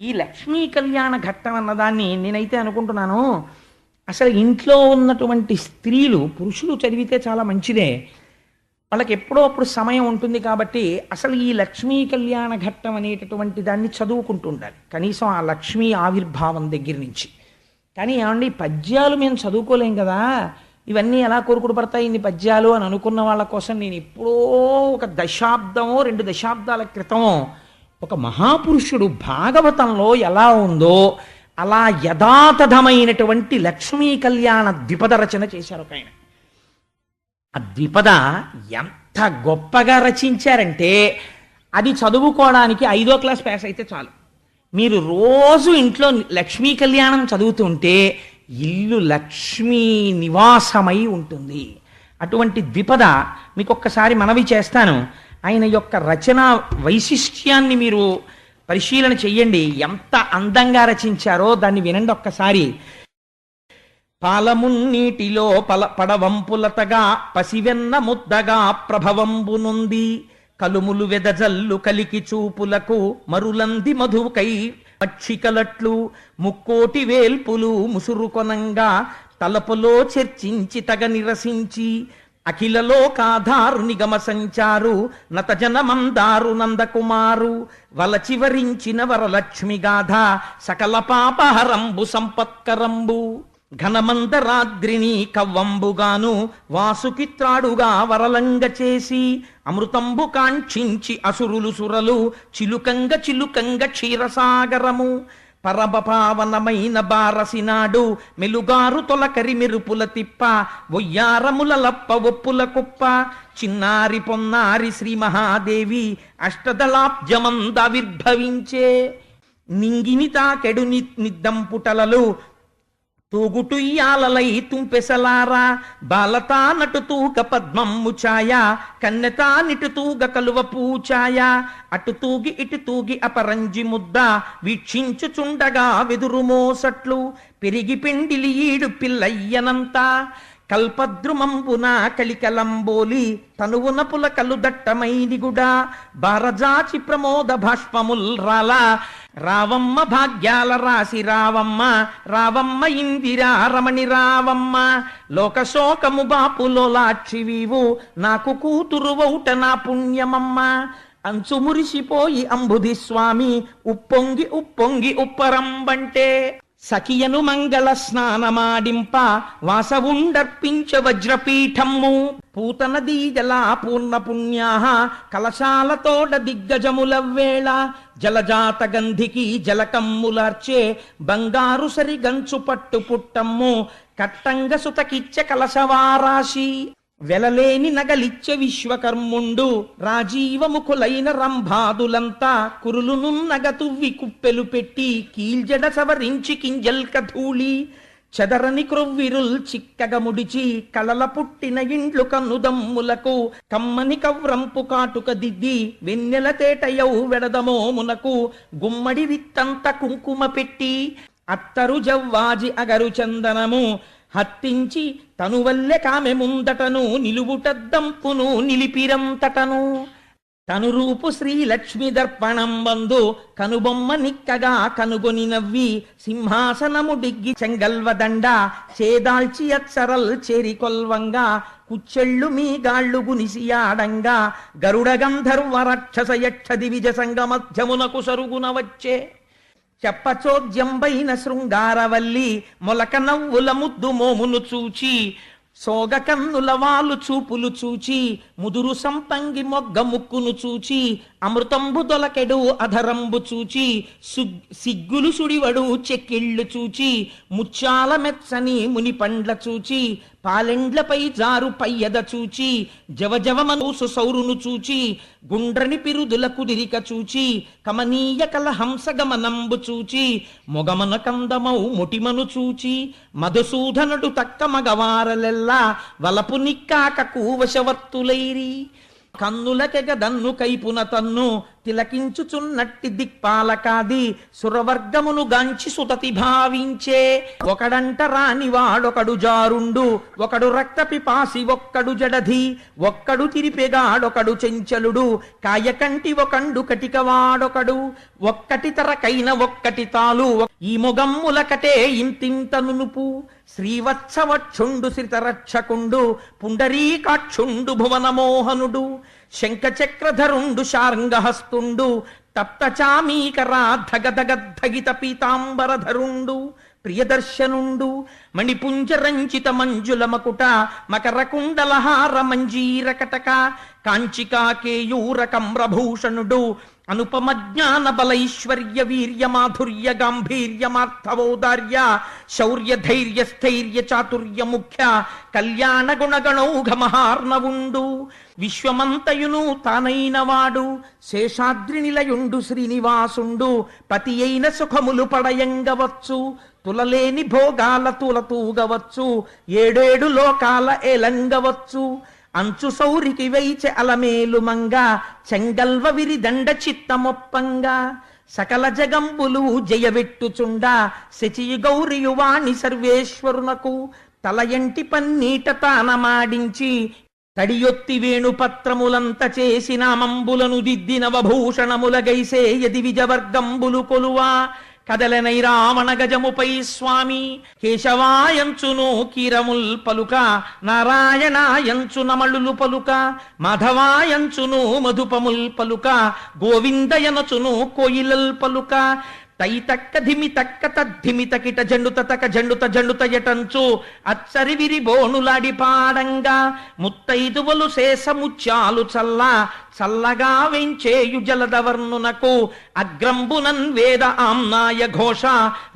ఈ లక్ష్మీ కళ్యాణ ఘట్టం అన్నదాన్ని నేనైతే అనుకుంటున్నాను. అసలు ఇంట్లో ఉన్నటువంటి స్త్రీలు పురుషులు చదివితే చాలా మంచిదే. వాళ్ళకి ఎప్పుడో అప్పుడు సమయం ఉంటుంది కాబట్టి అసలు ఈ లక్ష్మీ కళ్యాణ ఘట్టం అనేటటువంటి దాన్ని చదువుకుంటూ ఉండాలి కనీసం ఆ లక్ష్మీ ఆవిర్భావం దగ్గర నుంచి. కానీ ఏమండి పద్యాలు మేము చదువుకోలేం కదా. ఇవన్నీ ఎలా కోరుకుడు పడతాయి? ఇన్ని పద్యాలు అని అనుకున్న వాళ్ళ కోసం నేను ఎప్పుడో ఒక దశాబ్దమో రెండు దశాబ్దాల క్రితమో ఒక మహాపురుషుడు భాగవతంలో ఎలా ఉందో అలా యథాతథమైనటువంటి లక్ష్మీ కళ్యాణ ద్విపద రచన చేశారు ఒక ఆయన. ఆ ద్విపద ఎంత గొప్పగా రచించారంటే అది చదువుకోవడానికి ఐదో క్లాస్ పాస్ అయితే చాలు. మీరు రోజు ఇంట్లో లక్ష్మీ కళ్యాణం చదువుతుంటే ఇల్లు లక్ష్మీ నివాసమై ఉంటుంది. అటువంటి ద్విపద మీకు ఒక్కసారి మనవి చేస్తాను. ఆయన యొక్క రచన వైశిష్ట్యాన్ని మీరు పరిశీలన చెయ్యండి. ఎంత అందంగా రచించారో దాన్ని వినండి ఒక్కసారి. పాలమున్నీటిలో పల పడవంపులతగా పసివెన్న ముద్దగా ప్రభవంబునుంది కలుములు వెదజల్లు కలికి చూపులకు మరులంది మధుకై పక్షికలట్లు ముక్కోటి వేల్పులు ముసురుకొనంగా తలపులో చర్చించి తగ నిరసించి అఖిల లోకాధారు నిగమ సంచారు నతజన నందకుమారు వలచివరించిన వరలక్ష్మి గాథ సకల పాపహరంబు సంపత్కరంబు ఘనమందరాద్రిని కవ్వంబుగాను వాసుకిత్రాడుగా వరలంగ చేసి అమృతంబు కాంక్షించి అసురులు సురలు చిలుకంగ చిలుకంగ క్షీరసాగరము. పరమపావనమైన బారసినాడు. మెలుగారు తొలకరి మెరుపుల తిప్ప ఒయ్యారముల లప్ప ఒప్పుల కుప్ప. చిన్నారి పొన్నారి శ్రీ మహాదేవి అష్టదళాబ్జమందావిర్భవించే నింగిని తాకెడు నిద్దం పుటలలు తూగుటుయ్యాలలై తుంపెసలారా. బాలతా నటుతూగ పద్మమ్ము ఛాయ. కన్నెతా నిటుతూగ కలువ పూచాయ అటు తూగి ఇటు తూగి అపరంజి ముద్ద. వీక్షించుచుండగా వెదురు మోసట్లు. పెరిగి పిండిలి ఈడు పిల్లయ్యనంతా. కల్పద్రుమంబున కలికలంబోలి. తనువున పులకలు దట్టమైనిగుడా బారజాచి ప్రమోద భాష్పముల్ రాలా. రావమ్మ భాగ్యాల రాశి రావమ్మ రావమ్మ ఇందిరా రమణి రావమ్మ. లోకశోకము బాపులోలాక్షివీవు నాకు కూతురు వౌట నా పుణ్యమమ్మ. అంచు మురిసిపోయి అంబుధి స్వామి ఉప్పొంగి ఉప్పొంగి ఉప్పరంబంటే. సఖియను మంగళ స్నానమాడింప వాసవుండర్పించ వజ్రపీఠమ్ము. పూతన దీజల పూర్ణ పుణ్యాహ కలశాలతోడ దిగ్గజముల వేళ జలజాత గంధికి జలకమ్ములార్చే బంగారు సరి గంచు పట్టు పుట్టమ్ము కట్టంగ సుతకిచ్చ కలశవారాశి. వెలలేని నగలిచ్చ విశ్వకర్ముండు రాజీవముఖులైన రంభాదులంతా కురులును నగతువ్వి కుప్పెలు పెట్టి కీల్జడ సవరించి కింజల్క ధూళి చెదరని క్రొవ్విరుల్ చిక్కగ ముడిచి కలల పుట్టిన ఇండ్లు కన్నుదమ్ములకు కమ్మని కవ్రంపు కాటుక దిద్ది వెన్నెల తేటయౌ వెడదమోమునకు గుమ్మడి విత్తంత కుంకుమ పెట్టి అత్తరు జవ్వాజి అగరు చందనము హత్తించి తనువల్లె కామె ముందటను నిలువుటద్దంపును నిలిపిరంతటను తనురూపు శ్రీ లక్ష్మి దర్పణం బందు కనుబొమ్మ నిక్కగా కనుగొని నవ్వి సింహాసనము డిగ్గి చెంగల్వదండ చేదాల్చి అచ్చరల్ చేరి కొల్వంగా కుచ్చెళ్ళు మీ గాళ్ళు గునిసియాడంగా గరుడ గంధర్వ రక్షస యక్ష దివిజ సంగ మధ్యమునకు సరుగున వచ్చే చెప్పచోద్యంబైన శృంగారవల్లి మొలక నవ్వుల ముద్దు మోమును చూచి సోగ కన్నుల చూపులు చూచి ముదురు సంపంగి మొగ్గ ముక్కును చూచి అమృతంబు దొలకెడు అధరంబు చూచి సిగ్గులు సుడివడు చెక్కిళ్ళు చూచి ముచ్చాల మెచ్చని ముని పండ్ల చూచి పాలెండ్లపై జారు పయ్యద చూచి జవజవమనూసు సౌరును చూచి గుండ్రని పిరుదుల కుదిరిక చూచి కమనీయ కల హంసగమనంబు చూచి మొగమన కందమౌ ముటిమను చూచి మధుసూధనుడు తక్క మగవారలెల్లా వలపు నిక్కాక కూవశవర్తులైరి. కన్నులకెగదన్ను కైపున తన్ను తిలకించుచున్నట్టి దిక్పాలకాది సురవర్గమును గాంచి సుతతి భావించే. ఒకడంట రాని వాడొకడు జారుండు ఒకడు రక్తపిపాసి ఒక్కడు జడధి ఒక్కడు తిరిపెగాడొకడు చెంచలుడు కాయకంటి ఒకండు కటిక వాడొకడు ఒక్కటి తరకైన ఒక్కటి తాలు ఈ మొగమ్ములకటే ఇంతింత నునుపు శ్రీవత్సవక్షుండు శ్రితరక్షకుండు పుండరీకాక్షుండు భువనమోహనుడు శంఖచక్రధరుండు శార్ంగహస్తుండు తప్తచామీకరాధగదగద్ధగిత పీతాంబరధరుండు ప్రియదర్శనుండు మణిపుంజరంచిత మంజుల మకుట మకర కుండలహార మంజీర కటక కాంచికాకేయూర కమ్రభూషణుడు అనుపమ జ్ఞాన బలైశ్వర్య వీర్య మాధుర్య గాంభీర్యమార్థవౌదార్య శౌర్య ధైర్య స్థైర్య చాతుర్య ముఖ్య కళ్యాణ గుణగణౌఘ మహార్ణవుండు విశ్వమంతయును తానైన వాడు శేషాద్రి నిలయుండు శ్రీనివాసుండు పతి అయిన సుఖములు పడయంగవచ్చు తులలేని భోగాల తులతూగవచ్చు ఏడేడు లోకాల ఏలంగవచ్చు అంచు సౌరికి వైచె అలమేలు మంగ చెంగల్వ విరిదండ చిత్తమొప్పంగా. సకల జగంబులు జయవెట్టుచుండ శచియు గౌరియువాణి సర్వేశ్వరునకు. తల ఎంటి పన్నీట తానమాడించి తడియొత్తి వేణుపత్రములంత చేసిన మంబులను దిద్దిన గైసే యది విజవర్గంబులు కొలువా. కదలనై రావణ గజముపై స్వామి కేశవాయంచును కీరముల్ పలుక నారాయణాయంచు నమళులు పలుక మాధవాయంచును మధుపముల్ పలుక గోవిందయనచును కోయిలల్ పలుక తైతక్క ధిమితక్క తక్క తద్ధిమి జండుత తక జండుత జండుత యటంచు. అచ్చరివిరి బోణులాడి పాడంగా. ముత్తైదువలు శేషముత్యాలు చల్ల. చల్లగా వెంచేయు జలదవర్ణునకు. అగ్రంబునన్ వేద ఆమ్నాయ ఘోష.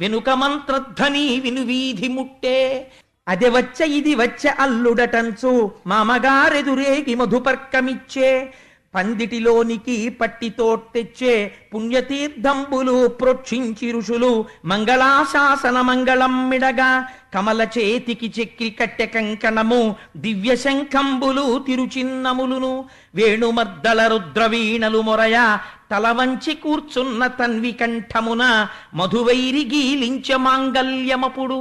వెనుక మంత్రధ్వని వినువీధి ముట్టే. అది వచ్చ ఇది వచ్చ అల్లుడటంచు. మామగారెదురేగి మధుపర్కమిచ్చే. పందిటిలోనికి పట్టితో తెచ్చే పుణ్యతీర్థంబులు ప్రోక్షించి ఋషులు మంగళాశాసన మంగళం మిడగా కమల చేతికి చక్రి కట్టె కంకణము దివ్య శంఖంబులు తిరుచిన్నములును వేణుమర్దల రుద్రవీణలు మొరయ తల వంచి కూర్చున్న తన్వి కంఠమున మధువైరి గీలించ మాంగల్యమపుడు.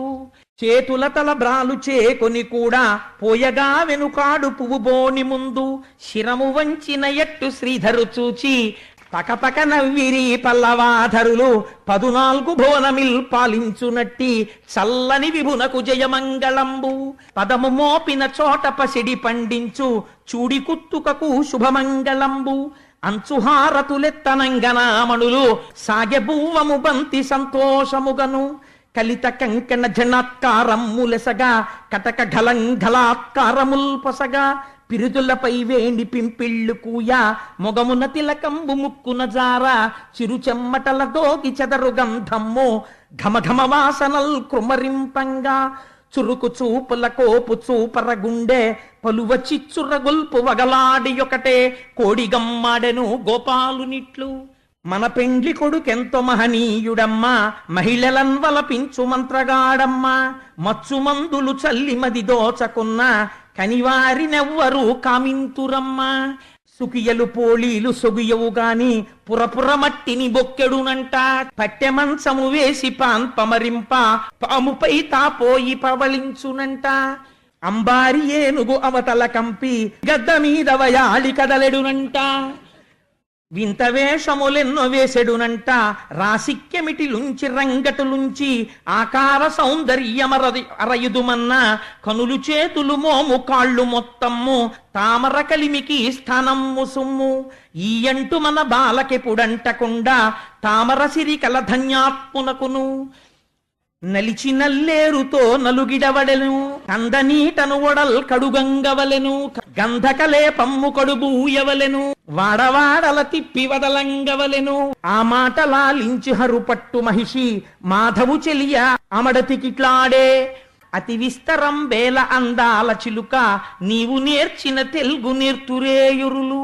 చేతుల తలబ్రాలు చేకొని కూడా పోయగా వెనుకాడు పువ్వు బోని ముందు శిరము వంచిన ఎట్టు శ్రీధరు చూచి పకపక నవ్విరి పల్లవాధరులు పదునాలుగు భువనమిల్ పాలించునట్టి చల్లని విభునకు జయమంగళంబు. పదము మోపిన చోట పసిడి పండించు చూడి కుత్తుకకు శుభమంగళంబు. అంచుహారతులెత్తనంగనామణులు సాగెబూవము బంతి సంతోషముగను. కలిత కంకణ జనాత్కారమ్ములెసగా కటక ఘలంఘలాత్కారముల్పసగా పిరుదులపై వేణి పింపిళ్ళు కూయ మొగమున తిలకంబు ముక్కున జార చిరు చెమ్మటల దోగి చెదరు గంధమ్ము ఘమఘమ వాసనల్ కృమరింపంగా చురుకు చూపుల కోపు చూపర గుండె పలువ చిచ్చుర గొల్పు వగలాడి ఒకటే కోడిగమ్మాడెను గోపాలునిట్లు. మన పెండ్లి కొడుకెంతో మహనీయుడమ్మా మహిళలన్వలపించు మంత్రగాడమ్మా మచ్చు మందులు దోచకున్న కనివారినెవ్వరూ కామింతురమ్మా. సుకియలు పోళీలు సొగియవు గాని పురపుర మట్టిని బొక్కెడునంట. పట్టె మంచము వేసి పాన్ పమరింప పాముపై తాపోయి పవళించునంట. అంబారి ఏనుగు అవతల కంపి గద్ద మీద వయాళి కదలెడునంట. వింత వేషములెన్నో వేసెడునంట రాసిక్యమిటిలుంచి రంగటులుంచి ఆకార సౌందర్యమరది అరయుదుమన్న కనులు చేతులు మోము కాళ్ళు మొత్తము తామర కలిమికి స్థానము సుమ్ము. ఈయంటు మన బాలకెపుడంటకుండా తామర సిరి కల ధన్యాత్మునకును. నలిచి నల్లేరుతో నలుగిడవడెను. కందనీటను ఒడల్ కడుగంగవలెను గంధకలే పమ్ము కడుబూయవలెను వాడవాడల తిప్పి వదలంగవలెను. ఆ మాట లాలించి హరుపట్టు మహిషి మాధవు చెలియ అమడతికిట్లాడే అతి విస్తరం బేల అందాల చిలుక నీవు నేర్చిన తెలుగు నేర్తురేయురులు.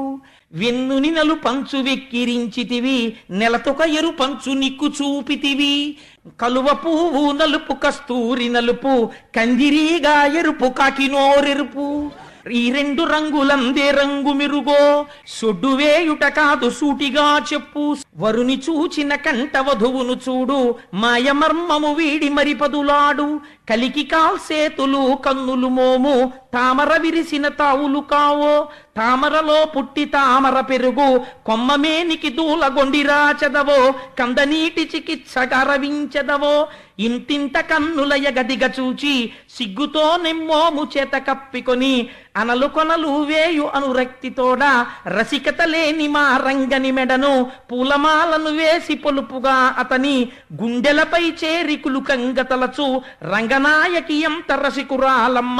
వెన్నుని నలు పంచు వెక్కిరించితివి నెలతొక ఎరు పంచు నిక్కు చూపితివి. కలువ పువ్వు నలుపు కస్తూరి నలుపు కందిరీగా ఎరుపు కాకినోరెరుపు ఈ రెండు రంగులందే రంగు మిరుగో సొడ్డు వేయుట కాదు సూటిగా చెప్పు. వరుని చూచిన కంట వధువును చూడు మాయమర్మము వీడి మరిపదులాడు. కలికి కాల్సేతులు కన్నులు మోము తామర విరిసిన తావులు కావో తామరలో పుట్టి తామర పెరుగు కొమ్మమేనికి దూల గొండిరా చదవో కందనీటి చికిత్స గరవించదవో ఇంతింత కన్నుల ఎగదిగ చూచి సిగ్గుతో నిమ్మోము చేత కప్పికొని అనలు కొనలు వేయు అనురక్తితోడ రసికత లేని మా రంగని మెడను పూలమాలను వేసి పొలుపుగా అతని గుండెలపై చేరికులు కంగతలచు రంగ రంగనాయకి ఎంత రసికురాలమ్మ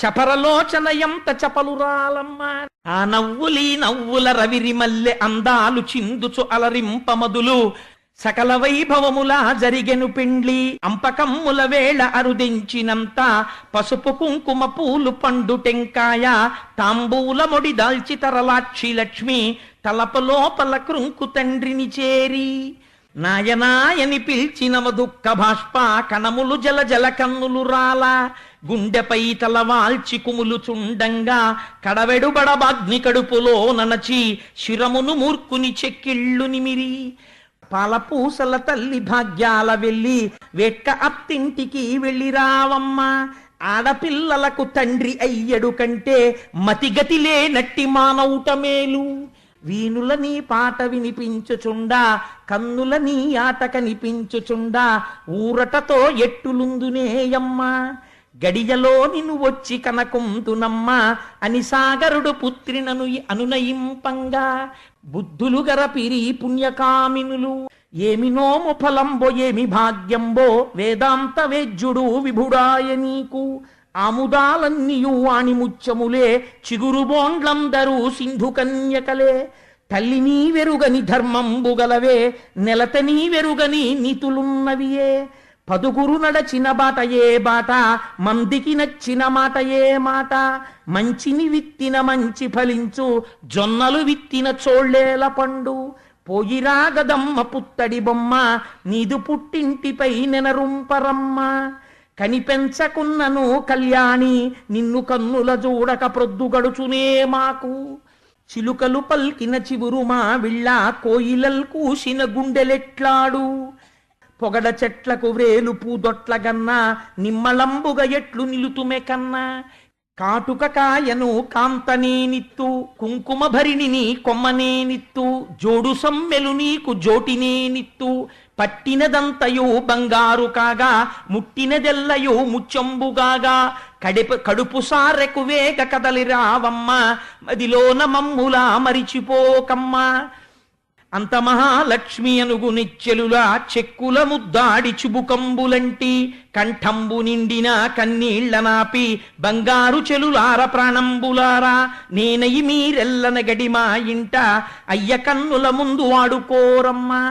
శపరలోచనయంత చపలురాలమ్మ. ఆ నవ్వులీ నవ్వుల రవిరి మల్లె అందాలు చిందుచు అలరింపమదులు. సకల వైభవములా జరిగెను పిండ్లి అంపకమ్ముల వేళ అరుదించినంత పసుపు కుంకుమ పూలు పండు టెంకాయ తాంబూల మొడి దాల్చి తరలాక్షి లక్ష్మి తలపలోపల కృంకు తండ్రిని చేరి. నాయనాయని పిలిచిన దుఃఖ బాష్ప కణములు జల జల కన్నులు రాల. గుండెపై తల వాల్చి కుములు చుండంగా కడవెడుబడబాగ్ని కడుపులో ననచి శిరమును మూర్ఖుని చెక్కిళ్ళు నిమిరి. పాలపూసల తల్లి భాగ్యాల వెళ్ళి వెక్క అత్తింటికి వెళ్ళి రావమ్మా. ఆడపిల్లలకు తండ్రి అయ్యడు కంటే మతిగతి లేనట్టి మానవుట మేలు. వీణుల నీ పాట వినిపించుచుండా కన్నుల నీ ఆట కనిపించుచుండా ఊరటతో ఎట్టులుందునేయమ్మా గడియలో నిన్ను వచ్చి కనకుంతునమ్మ అని సాగరుడు పుత్రినను అనునయింపంగా. బుద్ధులు గరపిరి పుణ్యకామినులు ఏమి నోము ఫలంబో ఏమి భాగ్యంబో వేదాంత వేద్యుడు విభుడాయ నీకు. ఆముదాలన్నీయు వాణి ముత్యములే చిగురు బోండ్లందరూ సింధు కన్యకలే తల్లి నీ వెరుగని ధర్మంబుగలవే నెలత నీ వెరుగని నీతులున్నవియే. పదుగురు నడచిన బాట ఏ బాట మందికి నచ్చిన మాట ఏ మాట. మంచిని విత్తిన మంచి ఫలించు జొన్నలు విత్తిన చోళ్ళేల పండు. పోయిరాగదమ్మ పుత్తడి బొమ్మ నీదు పుట్టింటిపై నెనరుంపరమ్మ. కనిపెంచకున్నను కళ్యాణి నిన్ను కన్నుల చూడక ప్రొద్దుగడుచునే మాకు. చిలుకలు పల్కిన చివురుమా విళ్ళ కోయిలల్ కూసిన గుండెలెట్లాడు. పొగడ చెట్లకు వ్రేలు పూదొట్ల గన్నా ఎట్లు నిలుతుమె కన్నా. కాటుక కాయను కాంతనేనిత్తు కుంకుమ భరిణిని కొమ్మనేనిత్తు జోడు సమ్మెలు నీకు జోటినేనిత్తు పట్టినదంతయు బంగారు కాగా ముట్టినదెల్లయు ముచ్చంబుగాగా కడిప కడుపు సారెకు వేగ కదలి రావమ్మ మదిలోన మమ్ములా మరిచిపోకమ్మ. అంత మహాలక్ష్మి అనుగు నిచ్చెలులా చెక్కుల ముద్దాడి చుబుకంబులంటి కంఠంబు నిండిన కన్నీళ్ళ నాపి బంగారు చెలులార ప్రాణంబులారా. నేనయి మీరెల్లన గడి మా ఇంట అయ్య కన్నుల ముందు వాడుకోరమ్మా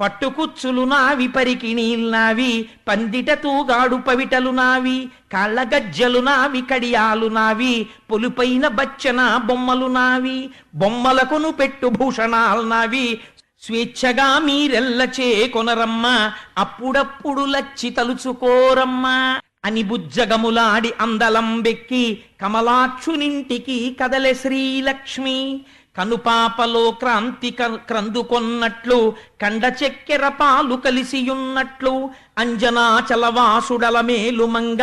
పట్టుకుచ్చులు నావి పరికి నావి పందిట తూగాడు పవిటలు నావి కాళ్ళగజ్జలు నావి కడియాలు నావి పొలుపైన బచ్చన బొమ్మలు నావి బొమ్మలకును పెట్టు భూషణాలు నావి. స్వేచ్ఛగా మీరెల్ల చేకొనరమ్మ అప్పుడప్పుడు లచ్చి తలుచుకోరమ్మా. అని బుజ్జగములాడి అందలం బెక్కి కమలాక్షునింటికి కదలె శ్రీలక్ష్మి. కనుపాపలో క్రాంతి క్రందుకొన్నట్లు కండ చెక్కెర పాలు కలిసియున్నట్లు అంజనాచలవాసుడల మేలుమంగ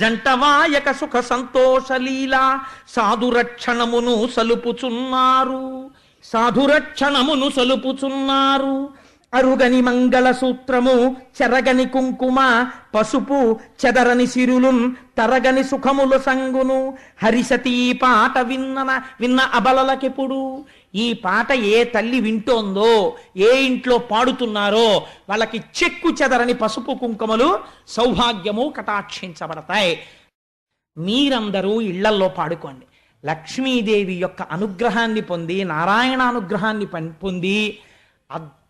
జంటవాయక సుఖ సంతోషలీల సాధురక్షణమును సలుపుచున్నారు సాధురక్షణమును సలుపుచున్నారు. అరుగని మంగళ సూత్రము చెరగని కుంకుమ పసుపు చెదరని సిరులున్ తరగని సుఖముల సంగును. హరిసతి ఈ పాట విన్నన విన్న అబలలకెప్పుడు? ఈ పాట ఏ తల్లి వింటోందో ఏ ఇంట్లో పాడుతున్నారో వాళ్ళకి చెక్కు చెదరని పసుపు కుంకుమలు సౌభాగ్యము కటాక్షించబడతాయి. మీరందరూ ఇళ్ళల్లో పాడుకోండి. లక్ష్మీదేవి యొక్క అనుగ్రహాన్ని పొంది నారాయణ అనుగ్రహాన్ని పం- పొంది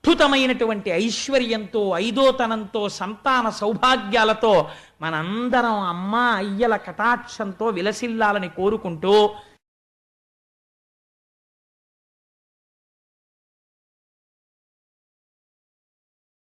అద్భుతమైనటువంటి ఐశ్వర్యంతో ఐదోతనంతో సంతాన సౌభాగ్యాలతో మనందరం అమ్మ అయ్యల కటాక్షంతో విలసిల్లాలని కోరుకుంటూ